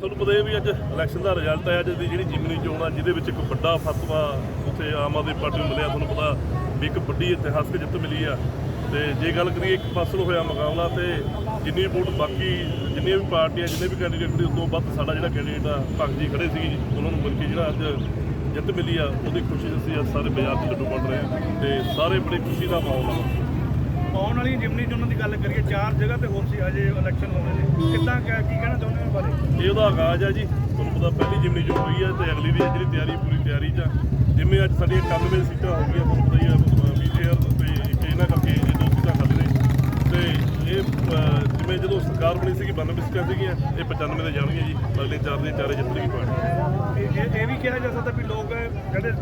ਤੁਹਾਨੂੰ ਪਤਾ ਹੈ ਵੀ ਅੱਜ ਇਲੈਕਸ਼ਨ ਦਾ ਰਿਜ਼ਲਟ ਹੈ ਅੱਜ ਦੀ ਜਿਹੜੀ ਜਿਮਨੀ ਚੋਣ ਆ, ਜਿਹਦੇ ਵਿੱਚ ਇੱਕ ਵੱਡਾ ਫਤਵਾ ਉੱਥੇ ਆਮ ਆਦਮੀ ਪਾਰਟੀ ਨੂੰ ਮਿਲਿਆ। ਤੁਹਾਨੂੰ ਪਤਾ ਵੀ ਇੱਕ ਵੱਡੀ ਇਤਿਹਾਸਕ ਜਿੱਤ ਮਿਲੀ ਆ। ਤੇ ਜੇ ਗੱਲ ਕਰੀਏ ਇੱਕ ਫਸਲ ਹੋਇਆ ਮੁਕਾਬਲਾ, ਤੇ ਜਿੰਨੀ ਵੋਟ ਬਾਕੀ, ਜਿੰਨੀਆਂ ਵੀ ਪਾਰਟੀਆਂ, ਜਿੰਨੇ ਵੀ ਕੈਂਡੀਡੇਟ ਨੇ ਉਦੋਂ ਵੱਧ ਸਾਡਾ ਜਿਹੜਾ ਕੈਂਡੀਡੇਟ ਆ, ਭਗਤ ਜੀ ਖੜੇ ਸੀ। ਉਹਨਾਂ ਨੂੰ ਮਿਲ ਕੇ ਜਿਹੜਾ ਅੱਜ ਜਿੱਤ ਮਿਲੀ ਆ, ਉਹਦੀ ਖੁਸ਼ੀ ਅਸੀਂ ਅੱਜ ਸਾਰੇ ਬਾਜ਼ਾਰ 'ਚ ਲੱਡੂ ਵੰਡ ਰਹੇ ਹਾਂ। ਤੇ ਸਾਰੇ ਬੜੀ ਖੁਸ਼ੀ ਦਾ ਮਾਹੌਲ ਆ। ਆਉਣ ਵਾਲੀ ਜਿਮਨੀ ਚੋਣਾਂ ਦੀ ਗੱਲ ਕਰੀਏ ਚਾਰ ਜਗ੍ਹਾ ਤੇ ਹੋਰ ਸੀ ਹਜੇ ਇਲੈਕਸ਼ਨ ਹੋਣੇ ਨੇ। ਕਿੱਦਾਂ ਕਿਆ- ਕੀ ਕਹਿਣਾ ਚਾਹੁੰਦੇ ਹੋ ਬਾਰੇ? ਇਹ ਉਹਦਾ ਆਗਾਜ਼ ਹੈ ਜੀ ਤੁਹਾਨੂੰ ਪਤਾ ਪਹਿਲੀ ਜਿਮਨੀ ਜੋ ਹੋਈ ਹੈ ਤੇ ਅਗਲੀ ਦੀ ਜਿਹੜੀ ਤਿਆਰੀ ਪੂਰੀ ਤਿਆਰੀ 'ਚ ਆ। ਜਿਵੇਂ ਅੱਜ ਸਾਡੀਆਂ 91 ਸੀਟਾਂ ਹੋ ਗਈਆਂ ਤੁਹਾਨੂੰ ਪਤਾ ਹੀ ਹੈ ਬੀਜੇਆਰ ਤੇ ਇੱਕ ਇਹਨਾਂ ਕਰਕੇ ਇਹ ਦੋ ਸੀਟਾਂ ਖਾਲੀ ਨੇ। ਤੇ ਇਹ ਅਹ, ਜਿਵੇਂ ਜਦੋਂ ਸਰਕਾਰ ਬਣੀ ਸੀਗੀ 92 ਸੀਟਾਂ ਸੀਗੀਆਂ ਇਹ 95 ਤੇ ਜਾਣਗੀਆਂ ਜੀ ਅਗਲੇ ਚਾਰ ਦੇ ਚਾਰੇ ਜਿੱਤ ਲਈ ਪਾਰਟੀ। ਇਹ- ਇਹ ਇਹ ਵੀ ਕਿਹਾ ਜਾ ਸਕਦਾ ਵੀ ਲੋਕ ਜਿਹੜੇ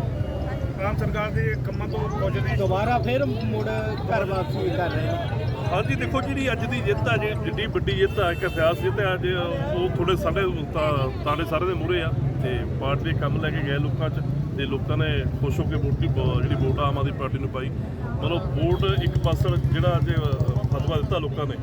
ਆਮ ਸਰਕਾਰ ਦੇ ਕੰਮਾਂ ਤੋਂ ਖੁਸ਼ ਨੇ ਦੁਬਾਰਾ ਫਿਰ ਮੁੜ ਘਰ ਵਾਪਸੀ ਕਰ ਰਹੇ ਨੇ। ਹਾਂਜੀ ਦੇਖੋ ਜਿਹੜੀ ਅੱਜ ਦੀ ਜਿੱਤ ਆ ਜੀ ਜਿੱਡੀ ਵੱਡੀ ਜਿੱਤ ਆ ਇੱਕ ਇਤਿਹਾਸ ਜਿੱਤ ਆ ਅੱਜ ਉਹ ਥੋੜੇ ਸਾਡੇ ਤਾਂ- ਤਾਲੇ ਸਾਰੇ ਦੇ ਮੂਹਰੇ ਆ ਤੇ ਪਾਰਟੀ ਦੇ ਕੰਮ ਲੈ ਕੇ ਗਏ ਲੋਕਾਂ 'ਚ ਤੇ ਲੋਕਾਂ ਨੇ ਖੁਸ਼ ਹੋ ਕੇ ਵੋਟ ਜਿਹੜੀ ਵੋਟ ਆ ਆਮ ਆਦਮੀ ਪਾਰਟੀ ਨੂੰ ਪਾਈ। ਮਤਲਬ ਵੋਟ ਇੱਕ ਪਾਸੜ ਜਿਹੜਾ ਅੱਜ ਫਤਵਾ ਦਿੱਤਾ ਲੋਕਾਂ ਨੇ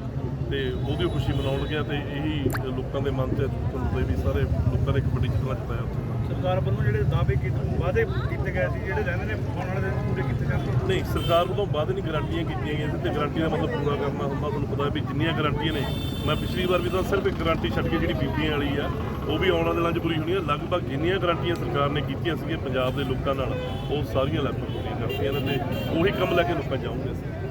ਤੇ ਉਹਦੀ ਖੁਸ਼ੀ ਮਨਾਉਣ ਗਿਆ ਤੇ ਇਹੀ ਲੋਕਾਂ ਦੇ ਮਨ 'ਚ ਤੁਹਾਨੂੰ ਵੀ ਸਾਰੇ ਲੋਕਾਂ ਨੇ ਇੱਕ ਵੱਡੀ ਜਿੱਤ ਜਿਤਾਇਆ ਉੱਥੇ। ਸਰਕਾਰ ਵੱਲੋਂ ਜਿਹੜੇ ਦਾਅਵੇ ਕੀਤੇ, ਵਾਅਦੇ ਕੀਤੇ ਗਏ ਸੀ, ਜਿਹੜੇ ਰਹਿੰਦੇ ਨੇ, ਆਉਣ ਵਾਲੇ ਦਿਨ ਪੂਰੇ ਕੀਤੇ ਜਾਣਗੇ। ਨਹੀਂ, ਸਰਕਾਰ ਵੱਲੋਂ ਵਾਅਦੇ ਨਹੀਂ ਗਾਰੰਟੀਆਂ ਕੀਤੀਆਂ ਗਈਆਂ ਸੀ ਤੇ ਗਾਰੰਟੀਆਂ ਦਾ ਮਤਲਬ ਪੂਰਾ ਕਰਨਾ ਹੁੰਦਾ, ਤੁਹਾਨੂੰ ਪਤਾ ਵੀ ਜਿੰਨੀਆਂ ਗਾਰੰਟੀਆਂ ਨੇ, ਮੈਂ ਪਿਛਲੀ ਵਾਰ ਵੀ ਤਾਂ ਸਿਰਫ ਇੱਕ ਗਾਰੰਟੀ ਛੱਡ ਕੇ ਜਿਹੜੀ ਬੀਬੀਆਂ ਵਾਲੀ ਆ, ਉਹ ਵੀ ਆਉਣ ਵਾਲੇ ਦਿਨਾਂ 'ਚ ਪੂਰੀ ਹੋਣੀ ਆ। ਲਗਭਗ ਜਿੰਨੀਆਂ ਗਾਰੰਟੀਆਂ ਸਰਕਾਰ ਨੇ ਕੀਤੀਆਂ ਸੀਗੀਆਂ ਪੰਜਾਬ ਦੇ ਲੋਕਾਂ ਨਾਲ, ਉਹ ਸਾਰੀਆਂ ਲਗਭਗ ਪੂਰੀਆਂ ਕਰਤੀਆਂ ਨੇ ਉਹੀ ਕੰਮ ਲੈ ਕੇ ਲੋਕਾਂ ਜਾਉਂਗੇ ਅਸੀਂ